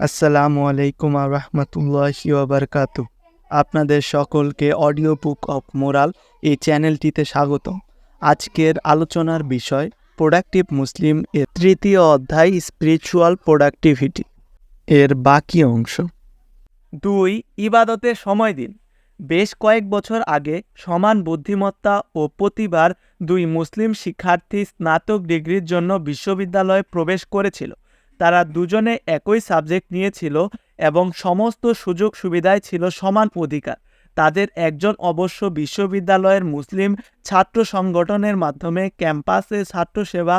আসসালামু আলাইকুম রহমতুল্লাহি ওবরকাতু আপনাদের সকলকে অডিও বুক অফ মোরাল এই চ্যানেলটিতে স্বাগত। আজকের আলোচনার বিষয়, প্রোডাক্টিভ মুসলিম এর তৃতীয় অধ্যায়, স্পিরিচুয়াল প্রোডাক্টিভিটি। এর বাকি অংশ। দুই ইবাদতে সময় দিন বেশ কয়েক বছর আগে সমান বুদ্ধিমত্তা ও প্রতিবার দুই মুসলিম শিক্ষার্থী স্নাতক ডিগ্রির জন্য বিশ্ববিদ্যালয়ে প্রবেশ করেছিল। তারা দুজনে একই সাবজেক্ট নিয়েছিল এবং সমস্ত সুযোগ সুবিধায় ছিল সমান অধিকার। তাদের একজন অবশ্য বিশ্ববিদ্যালয়ের মুসলিম ছাত্র সংগঠনের মাধ্যমে ক্যাম্পাসে ছাত্র সেবা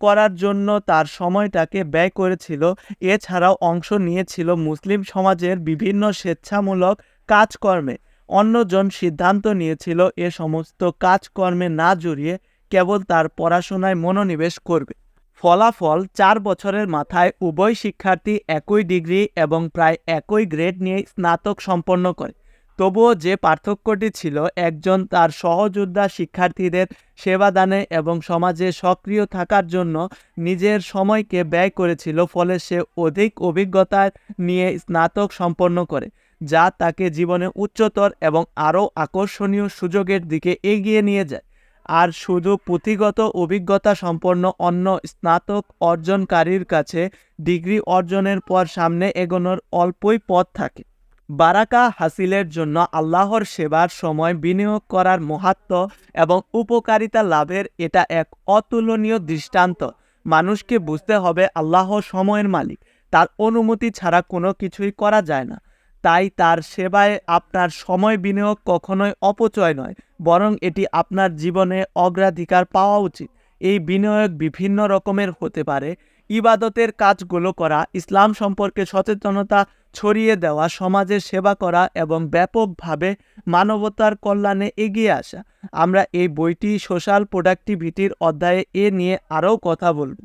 করার জন্য তার সময়টাকে ব্যয় করেছিল। এছাড়াও অংশ নিয়েছিল মুসলিম সমাজের বিভিন্ন স্বেচ্ছামূলক কাজকর্মে। অন্যজন সিদ্ধান্ত নিয়েছিল এ সমস্ত কাজকর্মে না জড়িয়ে কেবল তার পড়াশোনায় মনোনিবেশ করবে। ফলাফল চার বছরের মাথায় উভয় শিক্ষার্থী একই ডিগ্রি এবং প্রায় একই গ্রেড নিয়ে স্নাতক সম্পন্ন করে। তবুও যে পার্থক্যটি ছিল, একজন তার সহযোদ্ধা শিক্ষার্থীদের সেবাদানে এবং সমাজে সক্রিয় থাকার জন্য নিজের সময়কে ব্যয় করেছিল, ফলে সে অধিক অভিজ্ঞতা নিয়ে স্নাতক সম্পন্ন করে, যা তাকে জীবনে উচ্চতর এবং আরও আকর্ষণীয় সুযোগের দিকে এগিয়ে নিয়ে যায়। আর শুধু পুঁথিগত অভিজ্ঞতা সম্পন্ন অন্য স্নাতক অর্জনকারীর কাছে ডিগ্রি অর্জনের পর সামনে এগোনোর অল্পই পথ থাকে। বারাকা হাসিলের জন্য আল্লাহর সেবার সময় বিনিয়োগ করার মহাত্ম এবং উপকারিতা লাভের এটা এক অতুলনীয় দৃষ্টান্ত। মানুষকে বুঝতে হবে আল্লাহ সময়ের মালিক, তার অনুমতি ছাড়া কোনো কিছুই করা যায় না। তাই তার সেবায় আপনার সময় বিনিয়োগ কখনোই অপচয় নয়, বরং এটি আপনার জীবনে অগ্রাধিকার পাওয়া উচিত। এই বিনিয়োগ বিভিন্ন রকমের হতে পারে। ইবাদতের কাজগুলো করা, ইসলাম সম্পর্কে সচেতনতা ছড়িয়ে দেওয়া সমাজের সেবা করা এবং ব্যাপকভাবে মানবতার কল্যাণে এগিয়ে আসা। আমরা এই বইটি সোশ্যাল প্রোডাক্টিভিটির অধ্যায়ে এ নিয়ে আরও কথা বলব।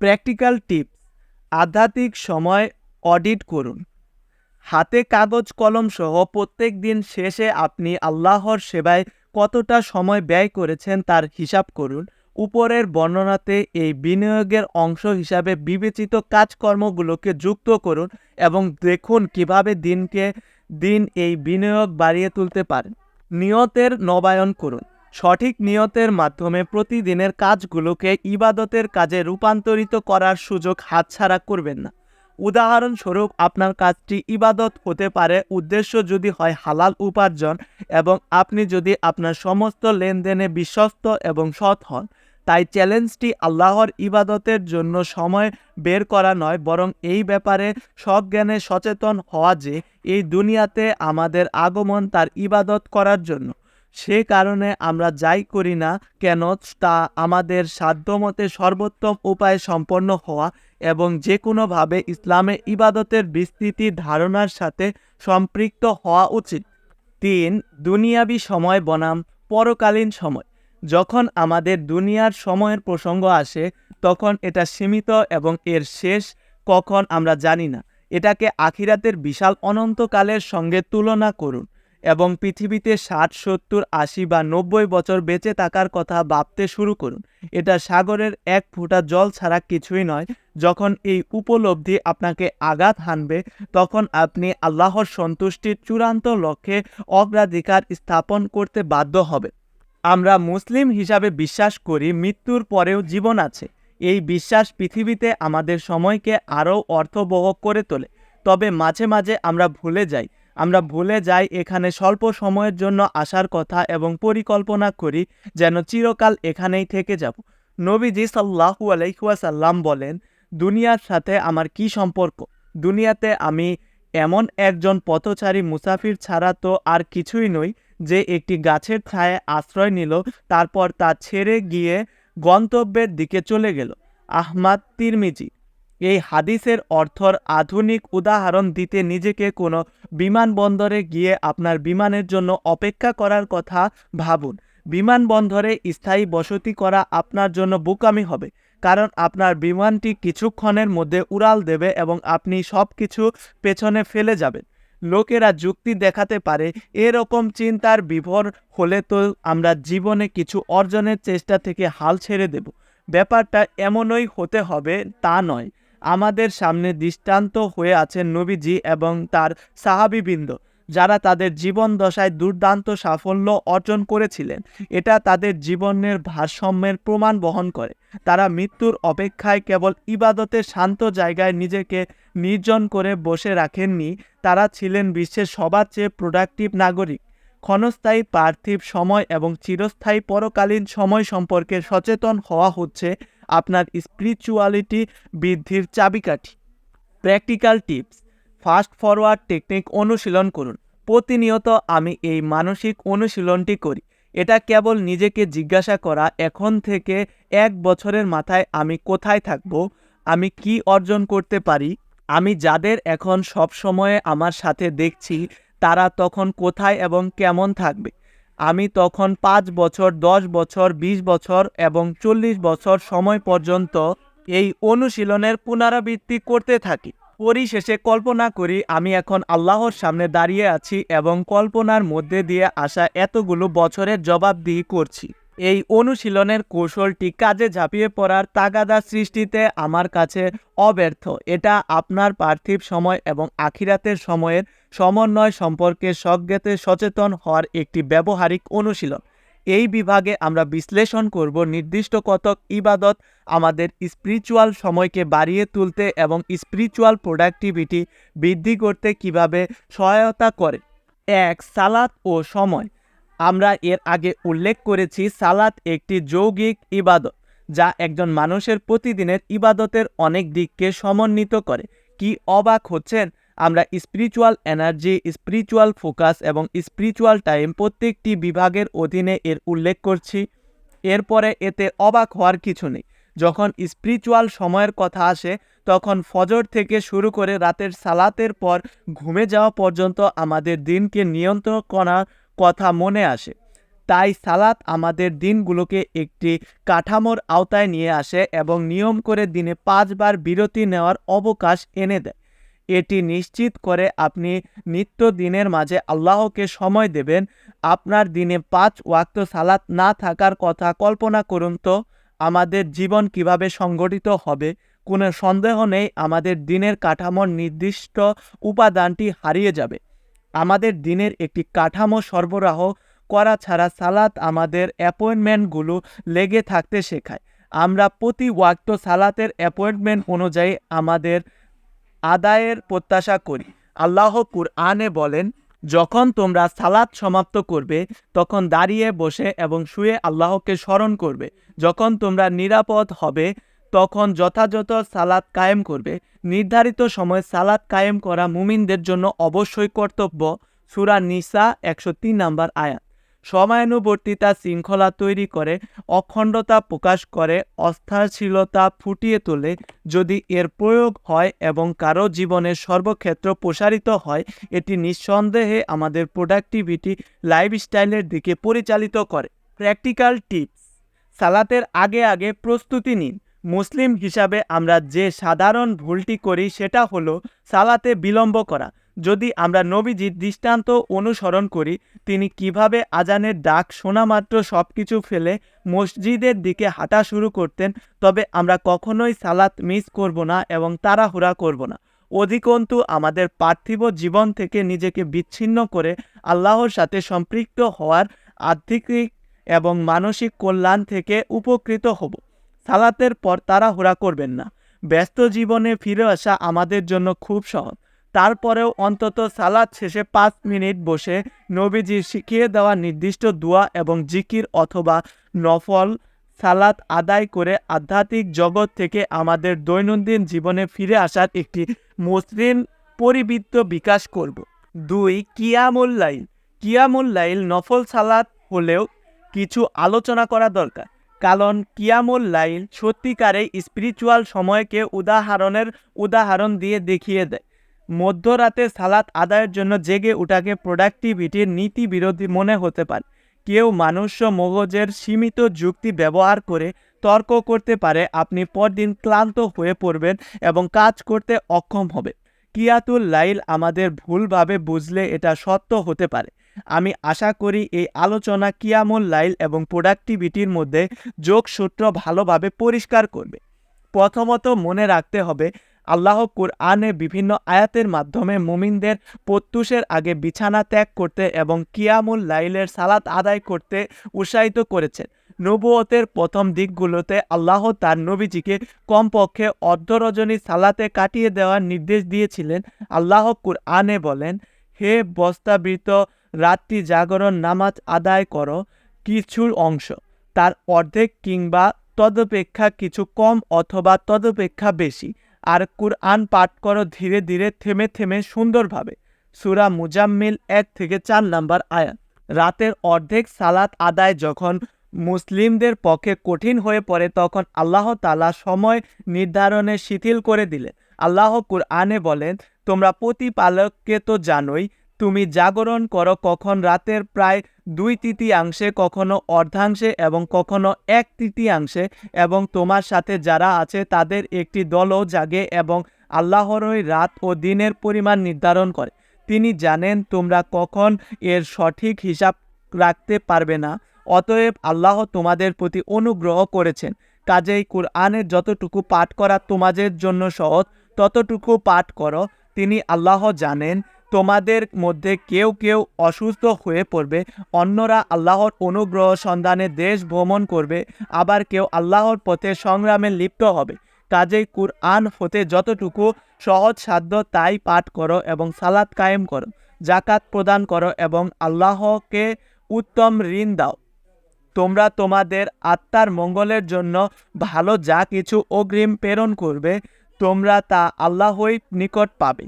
প্র্যাকটিক্যাল টিপস, আধ্যাত্মিক সময় অডিট করুন। হাতে কাগজ কলম সহ প্রত্যেক দিন শেষে আপনি আল্লাহর সেবায় কতটা সময় ব্যয় করেছেন তার হিসাব করুন। উপরের বর্ণনাতে এই বিনিয়োগের অংশ হিসাবে বিবেচিত কাজকর্মগুলোকে যুক্ত করুন এবং দেখুন কীভাবে দিনকে দিন এই বিনিয়োগ বাড়িয়ে তুলতে পারেন। নিয়তের নবায়ন করুন। সঠিক নিয়তের মাধ্যমে প্রতিদিনের কাজগুলোকে ইবাদতের কাজে রূপান্তরিত করার সুযোগ হাতছাড়া করবেন না। উদাহরণস্বরূপ, আপনার কাজটি ইবাদত হতে পারে, উদ্দেশ্য যদি হয় হালাল উপার্জন এবং আপনি যদি আপনার সমস্ত লেনদেনে বিশ্বস্ত এবং সৎ হন, তাই চ্যালেঞ্জটি আল্লাহর ইবাদতের জন্য সময় বের করা নয়, বরং এই ব্যাপারে সজ্ঞানে সচেতন হওয়া যে, এই দুনিয়াতে আমাদের আগমন তার ইবাদত করার জন্য। সে কারণে আমরা যাই করি না কেন, তা আমাদের সাধ্যমতে সর্বোত্তম উপায়ে সম্পন্ন হওয়া এবং যে কোনোভাবে ইসলামে ইবাদতের বিস্তৃতি ধারণার সাথে সম্পৃক্ত হওয়া উচিত। তিন, দুনিয়াবি সময় বনাম, পরকালীন সময়। যখন আমাদের দুনিয়ার সময়ের প্রসঙ্গ আসে, তখন এটা সীমিত এবং এর শেষ কখন আমরা জানি না। এটাকে আখিরাতের বিশাল অনন্তকালের সঙ্গে তুলনা করুন। এবং পৃথিবীতে ষাট, সত্তর, আশি বা নব্বই বছর বেঁচে থাকার কথা ভাবতে শুরু করুন। এটা সাগরের এক ফোঁটা জল ছাড়া কিছুই নয়। যখন এই উপলব্ধি আপনাকে আঘাত হানবে, তখন আপনি আল্লাহর সন্তুষ্টির চূড়ান্ত লক্ষ্যে অগ্রাধিকার স্থাপন করতে বাধ্য হবে আমরা মুসলিম হিসাবে বিশ্বাস করি মৃত্যুর পরেও জীবন আছে। এই বিশ্বাস পৃথিবীতে আমাদের সময়কে আরও অর্থবহ করে তোলে। তবে মাঝে মাঝে আমরা ভুলে যাই আমরা ভুলে যাই এখানে স্বল্প সময়ের জন্য আসার কথা এবং পরিকল্পনা করি যেন চিরকাল এখানেই থেকে যাব। নবীজি সাল্লাহু আলাইকুয়াসাল্লাম বলেন, দুনিয়ার সাথে আমার কি সম্পর্ক? দুনিয়াতে আমি এমন একজন পথচারী মুসাফির ছাড়া তো আর কিছুই নই যে একটি গাছের ছায়ে আশ্রয় নিল, তারপর তা ছেড়ে গিয়ে গন্তব্যের দিকে চলে গেল। আহমাদ তিরমিজি এই হাদিসের অর্থর আধুনিক উদাহরণ দিতে নিজেকে কোনো বিমানবন্দরে গিয়ে আপনার বিমানের জন্য অপেক্ষা করার কথা ভাবুন। বিমানবন্দরে স্থায়ী বসতি করা আপনার জন্য বোকামি হবে, কারণ আপনার বিমানটি কিছুক্ষণের মধ্যে উড়াল দেবে এবং আপনি সব কিছু পেছনে ফেলে যাবেন। লোকেরা যুক্তি দেখাতে পারে, এরকম চিন্তার বিভোর হলে তো আমরা জীবনে কিছু অর্জনের চেষ্টা থেকে হাল ছেড়ে দেব। ব্যাপারটা এমনই হতে হবে তা নয়। আমাদের সামনে দৃষ্টান্ত হয়ে আছেন নবীজি এবং তার সাহাবিবৃন্দ, যারা তাদের জীবন দশায় দুর্দান্ত সাফল্য অর্জন করেছিলেন। এটা তাদের জীবনের ভারসাম্যের প্রমাণ বহন করে। তারা মৃত্যুর অপেক্ষায় কেবল ইবাদতের শান্ত জায়গায় নিজেকে নির্জন করে বসে রাখেননি। তারা ছিলেন বিশ্বের সবার চেয়ে প্রোডাক্টিভ নাগরিক। ক্ষণস্থায়ী পার্থিব সময় এবং চিরস্থায়ী পরকালীন সময় সম্পর্কে সচেতন হওয়া হচ্ছে আপনার স্পিরিচুয়ালিটি বৃদ্ধির চাবিকাঠি। Practical tips fast forward technique অনুশীলন করুন। প্রতিনিয়ত আমি এই মানসিক অনুশীলনটি করি। এটা কেবল নিজেকে জিজ্ঞাসা করা, এখন থেকে এক বছরের মাথায় আমি কোথায় থাকব? আমি কি অর্জন করতে পারি? আমি যাদের এখন সব সময়ে আমার সাথে দেখছি, তারা তখন কোথায় এবং কেমন থাকবে? আমি তখন পাঁচ বছর, দশ বছর, বিশ বছর এবং চল্লিশ বছর সময় পর্যন্ত এই অনুশীলনের পুনরাবৃত্তি করতে থাকি। পরিশেষে কল্পনা করি আমি এখন আল্লাহর সামনে দাঁড়িয়ে আছি এবং কল্পনার মধ্যে দিয়ে আসা এতগুলো বছরের জবাবদিহি করছি। এই অনুশীলনের কৌশলটি কাজে ঝাঁপিয়ে পড়ার তাগাদা সৃষ্টিতে আমার কাছে অব্যর্থ। এটা আপনার পার্থিব সময় এবং আখিরাতের সময়ের সমন্বয় সম্পর্কে সজ্ঞাতে সচেতন হওয়ার একটি ব্যবহারিক অনুশীলন। এই বিভাগে আমরা বিশ্লেষণ করব নির্দিষ্ট কতক ইবাদত আমাদের স্পিরিচুয়াল সময়কে বাড়িয়ে তুলতে এবং স্পিরিচুয়াল প্রোডাক্টিভিটি বৃদ্ধি করতে কীভাবে সহায়তা করে। এক, সালাত ও সময়। আমরা এর আগে উল্লেখ করেছি সালাত একটি যৌগিক ইবাদত, যা একজন মানুষের প্রতিদিনের ইবাদতের অনেক দিককে সমন্বিত করে। কি অবাক হচ্ছেন? আমরা স্পিরিচুয়াল এনার্জি স্পিরিচুয়াল ফোকাস এবং স্পিরিচুয়াল টাইম প্রত্যেকটি বিভাগের অধীনে এর উল্লেখ করছি। এরপরে এতে অবাক হওয়ার কিছু নেই। যখন স্পিরিচুয়াল সময়ের কথা আসে, তখন ফজর থেকে শুরু করে রাতের সালাতের পর ঘুমে যাওয়া পর্যন্ত আমাদের দিনকে নিয়ন্ত্রণ করার কথা মনে আসে। তাই সালাত আমাদের দিনগুলোকে একটি কাঠামোর আওতায় নিয়ে আসে এবং নিয়ম করে দিনে পাঁচবার বিরতি নেওয়ার অবকাশ এনে দেয়। এটি নিশ্চিত করে আপনি নিত্য দিনের মাঝে আল্লাহকে সময় দেবেন। আপনার দিনে পাঁচ ওয়াক্ত সালাত না থাকার কথা কল্পনা করুন তো, আমাদের জীবন কীভাবে সংগঠিত হবে? কোনো সন্দেহ নেই, আমাদের দিনের কাঠামোর নির্দিষ্ট উপাদানটি হারিয়ে যাবে। আমাদের দিনের একটি কাঠামো সরবরাহ করা ছাড়া সালাত আমাদের অ্যাপয়েন্টমেন্টগুলো লেগে থাকতে শেখায়। আমরা প্রতি ওয়াক্ত সালাতের অ্যাপয়েন্টমেন্ট অনুযায়ী আমাদের আদায়ের প্রত্যাশা করি। আল্লাহ কুরআনে বলেন, যখন তোমরা সালাত সমাপ্ত করবে, তখন দাঁড়িয়ে বসে এবং শুয়ে আল্লাহকে স্মরণ করবে। যখন তোমরা নিরাপদ হবে, তখন যথাযথ সালাত কায়েম করবে। নির্ধারিত সময় সালাত কায়েম করা মুমিনদের জন্য অবশ্যই কর্তব্য, সুরা নিসা একশো তিন নাম্বার আয়াত। সময়ানুবর্তিতা শৃঙ্খলা তৈরি করে, অখণ্ডতা প্রকাশ করে অস্থাশীলতা ফুটিয়ে তোলে। যদি এর প্রয়োগ হয় এবং কারও জীবনের সর্বক্ষেত্র প্রসারিত হয়, এটি নিঃসন্দেহে আমাদের প্রোডাক্টিভিটি লাইফস্টাইলের দিকে পরিচালিত করে। প্র্যাকটিক্যাল টিপস সালাতের আগে আগে প্রস্তুতি নিন। মুসলিম হিসাবে আমরা যে সাধারণ ভুলটি করি সেটা হলো সালাতে বিলম্ব করা। যদি আমরা নবীজির দৃষ্টান্ত অনুসরণ করি, তিনি কীভাবে আজানের ডাক শোনা মাত্র সব কিছু ফেলে মসজিদের দিকে হাঁটা শুরু করতেন, তবে আমরা কখনোই সালাত মিস করব না এবং তাড়াহুড়া করব না। অধিকন্তু আমাদের পার্থিব জীবন থেকে নিজেকে বিচ্ছিন্ন করে আল্লাহর সাথে সম্পৃক্ত হওয়ার আধ্যাত্মিক এবং মানসিক কল্যাণ থেকে উপকৃত হব। সালাতের পর তাড়াহুড়া করবেন না। ব্যস্ত জীবনে ফিরে আসা আমাদের জন্য খুব সহজ। তারপরেও অন্তত সালাদ শেষে পাঁচ মিনিট বসে নবীজি শিখিয়ে দেওয়া নির্দিষ্ট দোয়া এবং জিকির অথবা নফল সালাত আদায় করে আধ্যাত্মিক জগৎ থেকে আমাদের দৈনন্দিন জীবনে ফিরে আসার একটি মসৃণ পরিবৃত্ত বিকাশ করব। দুই, কিয়ামুল লাইল। কিয়ামুল লাইল নফল সালাত হলেও কিছু আলোচনা করা দরকার। কারণ কিয়ামুল লাইল সত্যিকারে স্পিরিচুয়াল সময়কে উদাহরণের উদাহরণ দিয়ে দেখিয়ে দেয়। মধ্যরাতে সালাত আদায়ের জন্য জেগে ওঠাকে প্রোডাক্টিভিটির নীতি বিরোধী মনে হতে পারে। কেউ মানুষ মগজের সীমিত যুক্তি ব্যবহার করে তর্ক করতে পারে, আপনি পরদিন ক্লান্ত হয়ে পড়বেন এবং কাজ করতে অক্ষম হবে কিয়াতুল লাইল আমাদের ভুলভাবে বুঝলে এটা সত্য হতে পারে। আমি আশা করি এই আলোচনা কিয়ামুল লাইল এবং প্রোডাক্টিভিটির মধ্যে যোগসূত্র ভালোভাবে পরিষ্কার করবে। প্রথমত মনে রাখতে হবে, আল্লাহ কুরআনে বিভিন্ন আয়াতের মাধ্যমে মুমিনদের প্রত্যুষের আগে বিছানা ত্যাগ করতে এবং কিয়ামুল লাইলের সালাত আদায় করতে উৎসাহিত করেছেন। নবুয়তের প্রথম দিকগুলোতে আল্লাহ তার নবীজিকে কমপক্ষে অর্ধরজনী সালাতে কাটিয়ে দেওয়ার নির্দেশ দিয়েছিলেন। আল্লাহ কুরআনে বলেন, হে বস্তাবৃত রাত্রি জাগরণ নামাজ আদায় করো কিছুর অংশ। তার অর্ধেক কিংবা তদপেক্ষা কিছু কম অথবা তদপেক্ষা বেশি। আর কুরআন পাঠ করো ধীরে ধীরে থেমে থেমে সুন্দরভাবে। সুরা মুজাম্মিল এক থেকে চার নাম্বার আয়াত। রাতের অর্ধেক সালাত আদায় যখন মুসলিমদের পক্ষে কঠিন হয়ে পড়ে তখন আল্লাহ তালা সময় নির্ধারণে শিথিল করে দিলেন। আল্লাহ কুরআনে বলেন, তোমরা প্রতিপালককে তো জানোই তুমি জাগরণ করো কখন রাতের প্রায় দুই তৃতীয়াংশে, কখনো অর্ধাংশে এবং কখনো এক তৃতীয়াংশে এবং তোমার সাথে যারা আছে তাদের একটি দলও জাগে এবং আল্লাহরই রাত ও দিনের পরিমাণ নির্ধারণ করে। তিনি জানেন তোমরা কখন এর সঠিক হিসাব রাখতে পারবে না, অতএব আল্লাহ তোমাদের প্রতি অনুগ্রহ করেছেন। কাজেই কুরআনের যতটুকু পাঠ করা তোমাদের জন্য সহজ, ততটুকু পাঠ করো। তিনি আল্লাহ জানেন তোমাদের মধ্যে কেউ কেউ অসুস্থ হয়ে পড়বে, অন্যরা আল্লাহর অনুগ্রহ সন্ধানে দেশ ভ্রমণ করবে, আবার কেউ আল্লাহর পথে সংগ্রামে লিপ্ত হবে। কাজেই কুরআন হতে যতটুকু সহজ সাধ্য তাই পাঠ করো এবং সালাত কায়েম করো জাকাত প্রদান করো এবং আল্লাহকে উত্তম ঋণ দাও। তোমরা তোমাদের আত্মার মঙ্গলের জন্য ভালো যা কিছু অগ্রিম প্রেরণ করবে, তোমরা তা আল্লাহই নিকট পাবে।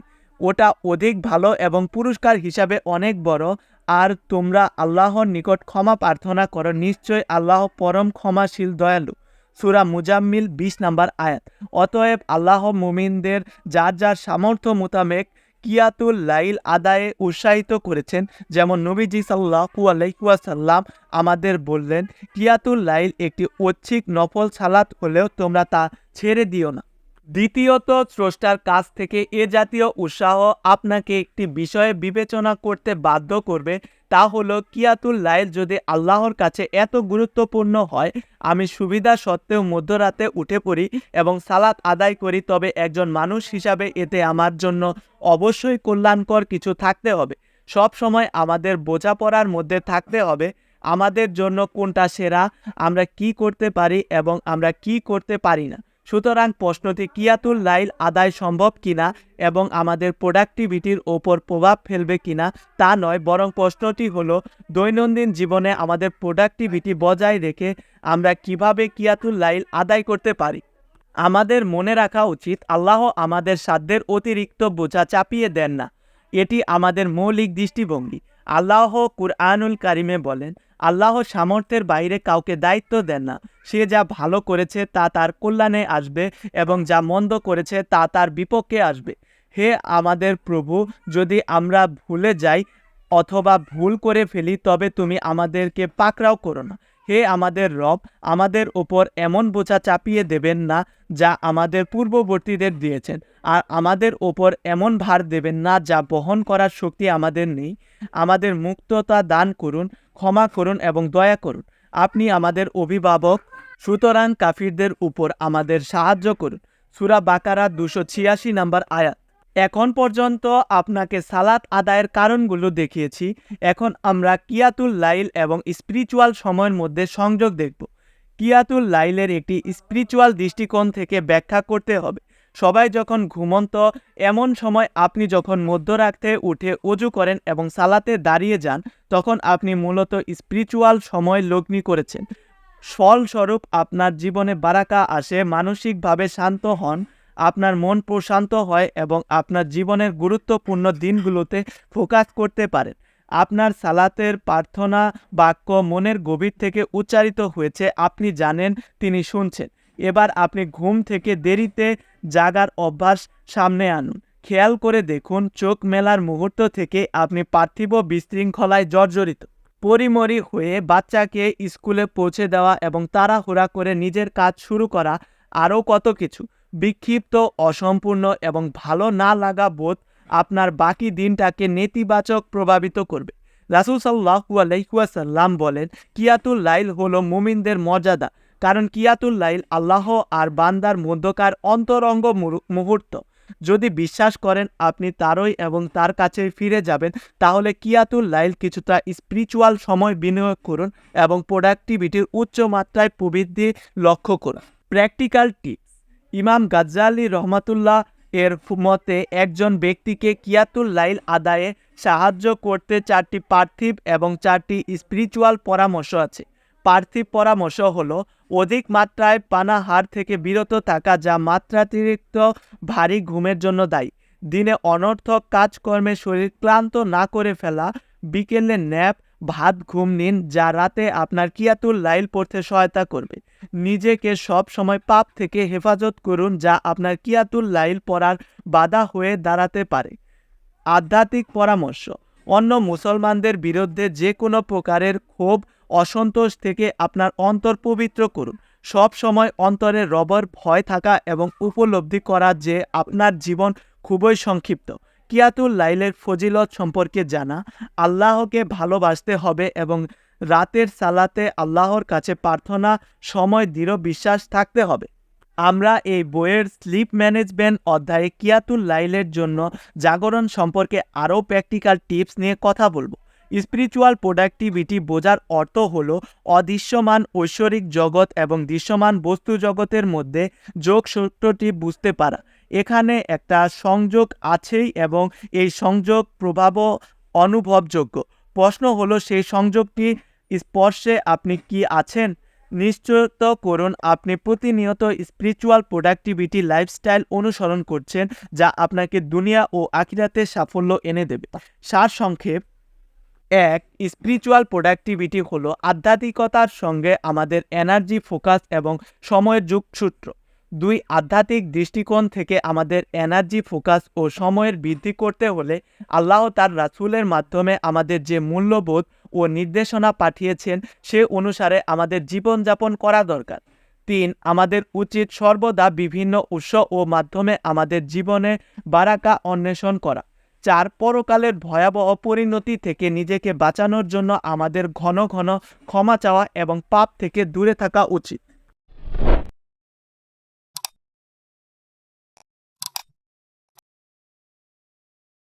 ওটা অধিক ভালো এবং পুরস্কার হিসাবে অনেক বড়। আর তোমরা আল্লাহর নিকট ক্ষমা প্রার্থনা করো, নিশ্চয় আল্লাহ পরম ক্ষমাশীল, দয়ালু। সুরা মুজাম্মিল বিশ নাম্বার আয়াত। অতএব আল্লাহ মুমিনদের যার যার সামর্থ্য মোতাবেক কিয়াতুল লাইল আদায়ে উৎসাহিত করেছেন, যেমন নবীজি সাল্লাহু আলাইকুয়াসাল্লাম আমাদের বললেন, কিয়াতুল লাইল একটি ঐচ্ছিক নফল সালাত হলেও তোমরা তা ছেড়ে দিও না। দ্বিতীয়ত, স্রষ্টার কাছ থেকে এ জাতীয় উৎসাহ আপনাকে একটি বিষয়ে বিবেচনা করতে বাধ্য করবে, তা হলো কিয়াতুল লাইল যদি আল্লাহর কাছে এত গুরুত্বপূর্ণ হয়, আমি সুবিধা সত্ত্বেও মধ্যরাতে উঠে পড়ি এবং সালাত আদায় করি, তবে একজন মানুষ হিসাবে এতে আমার জন্য অবশ্যই কল্যাণকর কিছু থাকতে হবে। সব সময় আমাদের বোঝাপড়ার মধ্যে থাকতে হবে, আমাদের জন্য কোনটা সেরা, আমরা কি করতে পারি এবং আমরা কি করতে পারি না। সুতরাং প্রশ্নটি কিয়াতুল লাইল আদায় সম্ভব কিনা এবং আমাদের প্রোডাক্টিভিটির ওপর প্রভাব ফেলবে কিনা তা নয়, বরং প্রশ্নটি হলো, দৈনন্দিন জীবনে আমাদের প্রোডাক্টিভিটি বজায় রেখে আমরা কীভাবে কিয়াতুল লাইল আদায় করতে পারি? আমাদের মনে রাখা উচিত, আল্লাহ আমাদের সাধ্যের অতিরিক্ত বোঝা চাপিয়ে দেন না। এটি আমাদের মৌলিক দৃষ্টিভঙ্গি। আল্লাহ কুরআনুল কারিমে বলেন আল্লাহ সামর্থ্যের বাইরে কাউকে দায়িত্ব দেন না। সে যা ভালো করেছে তা তার কল্যাণে আসবে এবং যা মন্দ করেছে তা তার বিপক্ষে আসবে। হে আমাদের প্রভু, যদি আমরা ভুলে যাই অথবা ভুল করে ফেলি, তবে তুমি আমাদেরকে পাকড়াও করো না। হে আমাদের রব, আমাদের ওপর এমন বোঝা চাপিয়ে দেবেন না যা আমাদের পূর্ববর্তীদের দিয়েছেন। আর আমাদের ওপর এমন ভার দেবেন না যা বহন করার শক্তি আমাদের নেই। আমাদের মুক্ততা দান করুন ক্ষমা করুন এবং দয়া করুন। আপনি আমাদের অভিভাবক, সুতরাং কাফিরদের উপর আমাদের সাহায্য করুন। সুরা বাকারা দুশো ছিয়াশি নাম্বার আয়াত। এখন পর্যন্ত আপনাকে সালাত আদায়ের কারণগুলো দেখিয়েছি। এখন আমরা কিয়াতুল লাইল এবং স্পিরিচুয়াল সময়ের মধ্যে সংযোগ দেখব। কিয়াতুল লাইলের একটি স্পিরিচুয়াল দৃষ্টিকোণ থেকে ব্যাখ্যা করতে হবে। সবাই যখন ঘুমন্ত, এমন সময় আপনি যখন মধ্যরাতে উঠে অজু করেন এবং সালাতে দাঁড়িয়ে যান, তখন আপনি মূলত স্পিরিচুয়াল সময় লগ্নি করেছেন। ফলস্বরূপ আপনার জীবনে বারাকা আসে, মানসিকভাবে শান্ত হন, আপনার মন প্রশান্ত হয় এবং আপনার জীবনের গুরুত্বপূর্ণ দিনগুলোতে ফোকাস করতে পারেন। আপনার সালাতের প্রার্থনা বাক্য মনের গভীর থেকে উচ্চারিত হয়েছে, আপনি জানেন, তিনি শুনছেন। এবার আপনি ঘুম থেকে দেরিতে জাগার অভ্যাস সামনে আনুন। খেয়াল করে দেখুন, চোখ মেলার মুহূর্ত থেকে আপনি পার্থিব বিশৃঙ্খলায় জর্জরিত। পরিমরি হয়ে বাচ্চাকে স্কুলে পৌঁছে দেওয়া এবং তাড়াহুড়া করে নিজের কাজ শুরু করা আরও কত কিছু। বিক্ষিপ্ত, অসম্পূর্ণ এবং ভালো না লাগা বোধ আপনার বাকি দিনটাকে নেতিবাচক প্রভাবিত করবে। রাসুল সাল্লাহু আলাইকুয়াসাল্লাম বলেন, কিয়াতুল লাইল হলো মুমিনদের মর্যাদা। কারণ কিয়াতুল লাইল আল্লাহ আর বান্দার মধ্যকার অন্তরঙ্গ মুহূর্ত। যদি বিশ্বাস করেন আপনি তারই এবং তার কাছে ফিরে যাবেন, তাহলে কিয়াতুল লাইল কিছুটা স্পিরিচুয়াল সময় বিনিয়োগ করুন এবং প্রোডাক্টিভিটির উচ্চ মাত্রায় প্রবৃদ্ধি লক্ষ্য করুন। প্র্যাকটিক্যাল টিপস ইমাম গাজ্জালি রহমাতুল্লাহ এর মতে, একজন ব্যক্তিকে কিয়াতুল লাইল আদায়ে সাহায্য করতে চারটি পার্থিব এবং চারটি স্পিরিচুয়াল পরামর্শ আছে। পার্থিব পরামর্শ হলো, অধিক মাত্রায় পানাহার থেকে বিরত থাকা যা মাত্রাতিরিক্ত ভারী ঘুমের জন্য দায়ী। দিনে অনর্থক কাজকর্মে শরীর ক্লান্ত না করে ফেলা, বিকেলে ন্যাপ, ভাত, ঘুম নিন, যা রাতে আপনার কিয়াতুল লাইল পড়তে সহায়তা করবে। নিজেকে সব সময় পাপ থেকে হেফাজত করুন, যা আপনার কিয়াতুল লাইল পড়ার বাধা হয়ে দাঁড়াতে পারে। আধ্যাত্মিক পরামর্শ, অন্য মুসলমানদের বিরুদ্ধে যে কোনো প্রকারের ক্ষোভ অসন্তোষ থেকে আপনার অন্তর পবিত্র করুন। সব সময় অন্তরে রবর ভয় থাকা এবং উপলব্ধি করা যে আপনার জীবন খুবই সংক্ষিপ্ত। কিয়াতুল লাইলের ফজিলত সম্পর্কে জানা, আল্লাহকে ভালোবাসতে হবে এবং রাতের সালাতে আল্লাহর কাছে প্রার্থনা, সময়, দৃঢ় বিশ্বাস থাকতে হবে। আমরা এই বইয়ের স্লিপ ম্যানেজমেন্ট অধ্যায়ে কিয়াতুল লাইলের জন্য জাগরণ সম্পর্কে আরও প্র্যাকটিক্যাল টিপস নিয়ে কথা বলব। স্পিরিচুয়াল প্রোডাক্টিভিটি বোঝার অর্থ হল অদৃশ্যমান ঐশ্বরিক জগৎ এবং দৃশ্যমান বস্তু জগতের মধ্যে যোগ সূত্রটি বুঝতে পারা। এখানে একটা সংযোগ আছেই এবং এই সংযোগ প্রভাবও অনুভবযোগ্য। প্রশ্ন হলো, সেই সংযোগটি স্পর্শে আপনি কি আছেন? নিশ্চিত করুন, আপনি প্রতিনিয়ত স্পিরিচুয়াল প্রোডাক্টিভিটি লাইফস্টাইল অনুসরণ করছেন, যা আপনাকে দুনিয়া ও আখিরাতে সাফল্য এনে দেবে। সার সংক্ষেপ এক স্পিরিচুয়াল প্রোডাক্টিভিটি হলো আধ্যাত্মিকতার সঙ্গে আমাদের এনার্জি ফোকাস এবং সময়ের যুগসূত্র। দুই, আধ্যাত্মিক দৃষ্টিকোণ থেকে আমাদের এনার্জি ফোকাস ও সময়ের বৃদ্ধি করতে হলে আল্লাহ তার রাসূলের মাধ্যমে আমাদের যে মূল্যবোধ ও নির্দেশনা পাঠিয়েছেন, সে অনুসারে আমাদের জীবনযাপন করা দরকার। তিন, আমাদের উচিত সর্বদা বিভিন্ন উৎস ও মাধ্যমে আমাদের জীবনে বারাকা অন্বেষণ করা। চার পরকালের ভয়াবহ পরিণতি থেকে নিজেকে বাঁচানোর জন্য আমাদের ঘন ঘন ক্ষমা চাওয়া এবং পাপ থেকে দূরে থাকা উচিত।